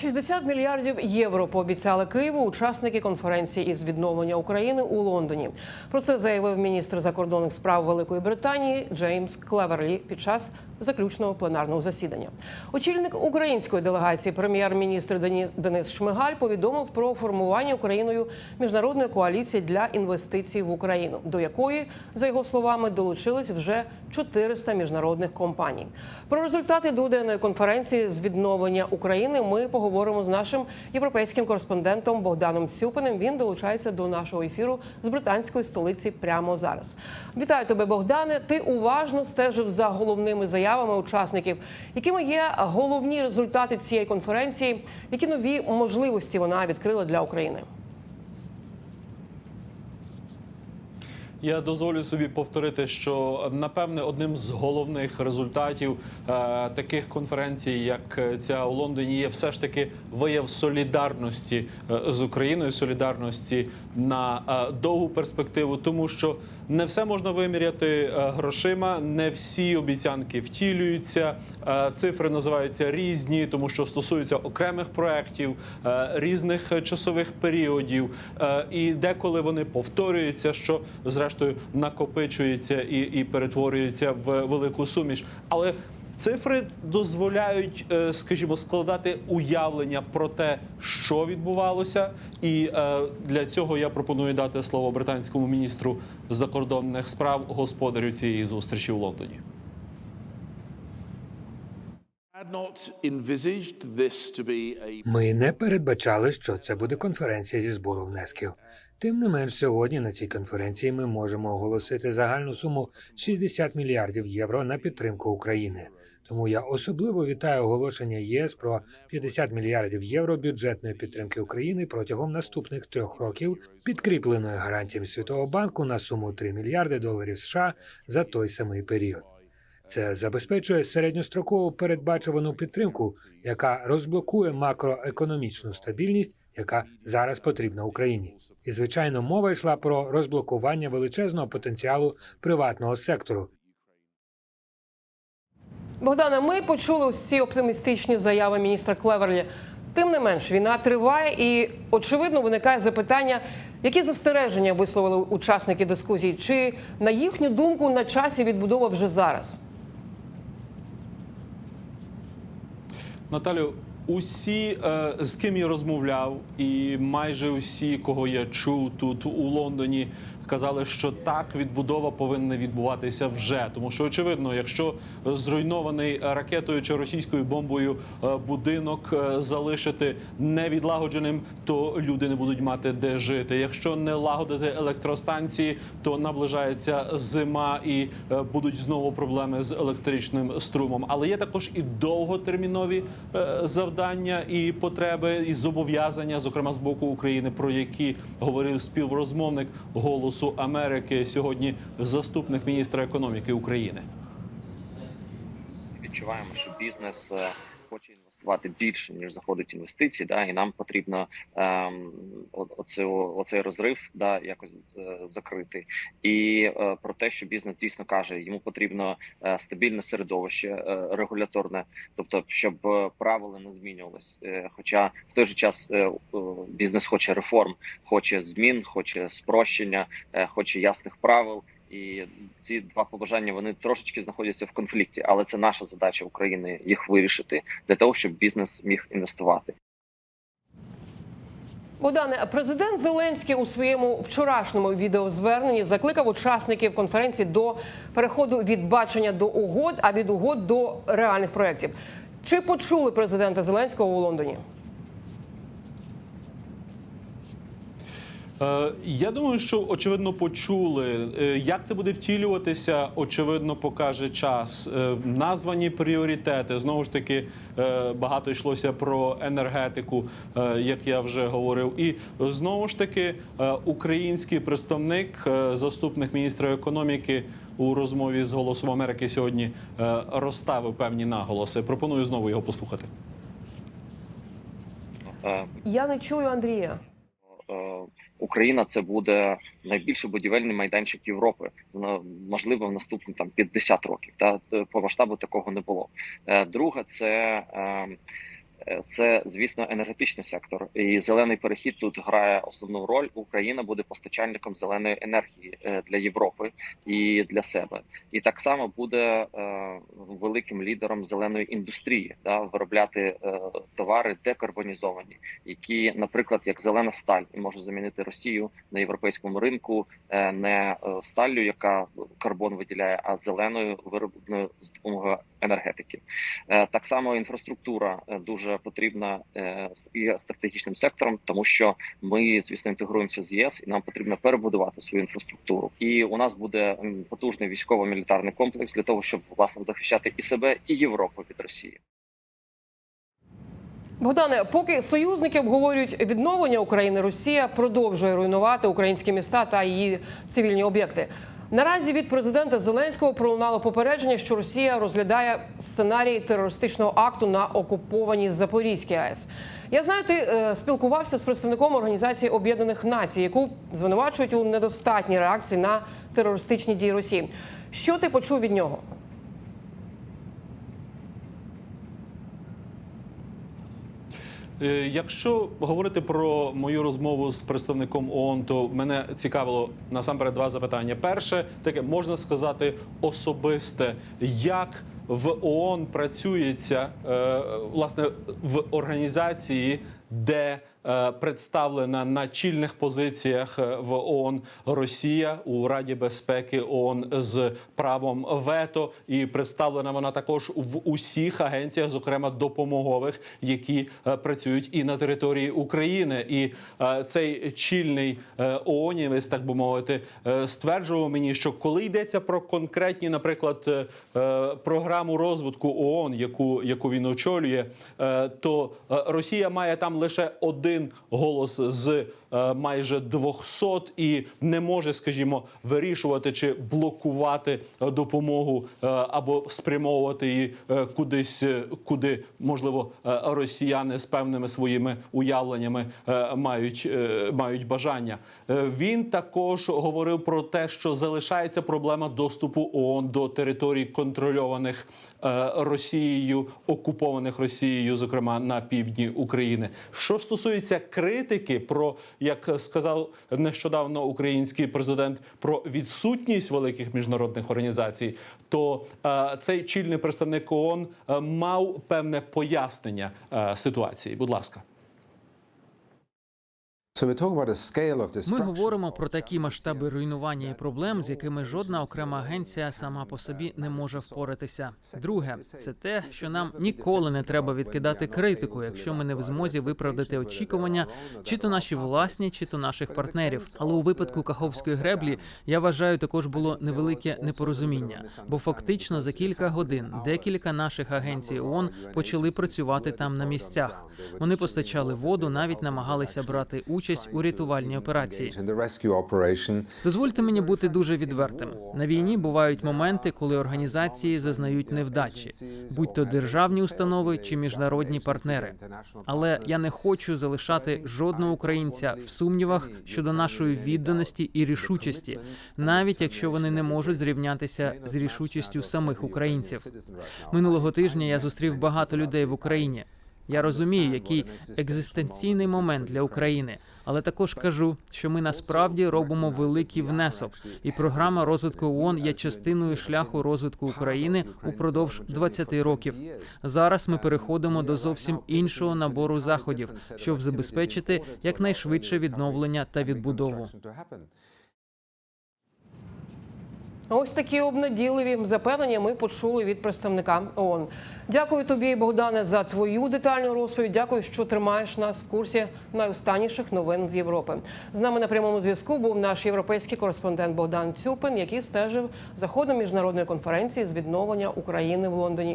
60 мільярдів євро пообіцяли Києву учасники конференції із відновлення України у Лондоні. Про це заявив міністр закордонних справ Великої Британії Джеймс Клеверлі під час заключного пленарного засідання. Очільник української делегації, прем'єр-міністр Денис Шмигаль, повідомив про формування Україною міжнародної коаліції для інвестицій в Україну, до якої, за його словами, долучились вже 400 міжнародних компаній. Про результати дводенної конференції з відновлення України ми поговоримо з нашим європейським кореспондентом Богданом Цюпиним. Він долучається до нашого ефіру з британської столиці прямо зараз. Вітаю тебе, Богдане. Ти уважно стежив за головними заявами учасників. Якими є головні результати цієї конференції? Які нові можливості вона відкрила для України? Я дозволю собі повторити, що напевне одним з головних результатів е, таких конференцій, як ця у Лондоні, є все ж таки вияв солідарності е, з Україною, солідарності на е, довгу перспективу, тому що не все можна виміряти е, грошима, не всі обіцянки втілюються. е, Цифри називаються різні, тому що стосуються окремих проєктів, е, різних часових періодів, і деколи вони повторюються, що зрештою накопичується і, і перетворюється в велику суміш. Але Цифри дозволяють, е, скажімо, складати уявлення про те, що відбувалося, і е, для цього я пропоную дати слово британському міністру закордонних справ господарю цієї зустрічі в Лондоні. Ми не передбачали, що це буде конференція зі збору внесків. Тим не менш, сьогодні на цій конференції ми можемо оголосити загальну суму 60 мільярдів євро на підтримку України. Тому я особливо вітаю оголошення ЄС про 50 мільярдів євро бюджетної підтримки України протягом наступних трьох років, підкріпленої гарантіями Світового банку на суму 3 мільярди доларів США за той самий період. Це забезпечує середньострокову передбачувану підтримку, яка розблокує макроекономічну стабільність, яка зараз потрібна Україні. І звичайно, мова йшла про розблокування величезного потенціалу приватного сектору, Богдана, ми почули ось ці оптимістичні заяви міністра Клеверлі. Тим не менш, війна триває, і очевидно виникає запитання, які застереження висловили учасники дискусії, чи на їхню думку на часі відбудова вже зараз? Наталю, усі, е, з ким я розмовляв, і майже усі, кого я чув тут у Лондоні, казали, що так відбудова повинна відбуватися вже. Тому що очевидно, якщо зруйнований ракетою чи російською бомбою е, будинок е, залишити невідлагодженим, то люди не будуть мати де жити. Якщо не лагодити електростанції, то наближається зима і е, будуть знову проблеми з електричним струмом. Але є також і довготермінові завдання і потреби, і зобов'язання, зокрема з боку України, про які говорив співрозмовник Голосу Америки сьогодні, заступник міністра економіки України. відчуваємо, що бізнес е, хоче інвестувати більше ніж заходить інвестиції. Да, і нам потрібно ем, оце, оцей розрив да, якось е, закрити. І е, про те, що бізнес дійсно каже, йому потрібно е, стабільне середовище е, регуляторне, тобто щоб е, правила не змінювалися. Е, хоча в той же час е, е, бізнес хоче реформ, хоче змін, хоче спрощення, е, хоче ясних правил. І ці два побажання вони трошечки знаходяться в конфлікті, але це наша задача України їх вирішити для того, щоб бізнес міг інвестувати. Богдане, президент Зеленський у своєму вчорашньому відеозверненні закликав учасників конференції до переходу від бачення до угод, а від угод до реальних проєктів. Чи почули президента Зеленського у Лондоні? Я думаю, що очевидно почули. Е, Як це буде втілюватися, очевидно, покаже час. Е, Названі пріоритети. Знову ж таки, е, багато йшлося про енергетику, е, як я вже говорив. І знову ж таки, е, український представник, е, заступник міністра економіки. У розмові з Голосом Америки сьогодні е, розставив певні наголоси. Пропоную знову його послухати. Е, Я не чую Андрія. Е, Україна це буде найбільший будівельний майданчик Європи. Можливо, в наступні там 50 років. Та по масштабу такого не було. Друга це е, Е, Це, звісно, енергетичний сектор, і зелений перехід тут грає основну роль. Україна буде постачальником зеленої енергії е, для Європи і для себе, і так само буде е, великим лідером зеленої індустрії, да, виробляти е, товари декарбонізовані, які, наприклад, як зелена сталь, може замінити Росію на європейському ринку е, не е, сталлю, яка карбон виділяє, а зеленою виробленою з допомогою енергетики. Е, Так само інфраструктура е, дуже потрібна е, і стратегічним сектором, тому що ми, звісно, інтегруємося з ЄС, і нам потрібно перебудувати свою інфраструктуру. І у нас буде потужний військово-мілітарний комплекс для того, щоб власне захищати і себе, і Європу від Росії. Богдане, поки союзники обговорюють відновлення України, Росія продовжує руйнувати українські міста та її цивільні об'єкти. Наразі від президента Зеленського пролунало попередження, що Росія розглядає сценарій терористичного акту на окупованій Запорізькій АЕС. Я знаю, ти е, спілкувався з представником Організації Об'єднаних Націй, яку звинувачують у недостатній реакції на терористичні дії Росії. Що ти почув від нього? Якщо говорити про мою розмову з представником ООН, то мене цікавило насамперед два запитання. Перше, таке можна сказати особисте, як в ООН працюється е, власне в організації, де е, представлена на чільних позиціях е, в ООН Росія у Раді безпеки ООН з правом вето, і представлена вона також в усіх агенціях, зокрема допомогових, які е, працюють і на території України. І е, цей чільний е, ООНівець, так би мовити, е, стверджував мені, що коли йдеться про конкретні, наприклад, е, е, програму розвитку ООН, яку, яку він очолює, е, то е, Росія має там лише один голос з майже 200 і не може, скажімо, вирішувати чи блокувати е, допомогу е, або спрямовувати її е, кудись, е, куди можливо е, росіяни з певними своїми уявленнями е, мають, е, мають бажання. Е, Він також говорив про те, що залишається проблема доступу ООН до територій контрольованих е, Росією, окупованих Росією, зокрема на півдні України. Що стосується критики, про як сказав нещодавно український президент про відсутність великих міжнародних організацій, то е, цей чільний представник ООН е, мав певне пояснення е, ситуації. Будь ласка. Ми говоримо про такі масштаби руйнування і проблем, з якими жодна окрема агенція сама по собі не може впоратися. Друге, це те, що нам ніколи не треба відкидати критику, якщо ми не в змозі виправдати очікування, чи то наші власні, чи то наших партнерів. Але у випадку Каховської греблі я вважаю, також було невелике непорозуміння, бо фактично за кілька годин декілька наших агенцій ООН почали працювати там на місцях. Вони постачали воду, навіть намагалися брати участь у рятувальній операції. Дозвольте мені бути дуже відвертим. На війні бувають моменти, коли організації зазнають невдачі, будь то державні установи чи міжнародні партнери. Але я не хочу залишати жодного українця в сумнівах щодо нашої відданості і рішучості, навіть якщо вони не можуть зрівнятися з рішучістю самих українців. Минулого тижня я зустрів багато людей в Україні. Я розумію, який екзистенційний момент для України, але також кажу, що ми насправді робимо великий внесок, і програма розвитку ООН є частиною шляху розвитку України упродовж 20 років. Зараз ми переходимо до зовсім іншого набору заходів, щоб забезпечити якнайшвидше відновлення та відбудову. Ось такі обнадійливі запевнення ми почули від представника ООН. Дякую тобі, Богдане, за твою детальну розповідь. Дякую, що тримаєш нас в курсі найостанніших новин з Європи. З нами на прямому зв'язку був наш європейський кореспондент Богдан Цюпин, який стежив за ходом міжнародної конференції з відновлення України в Лондоні.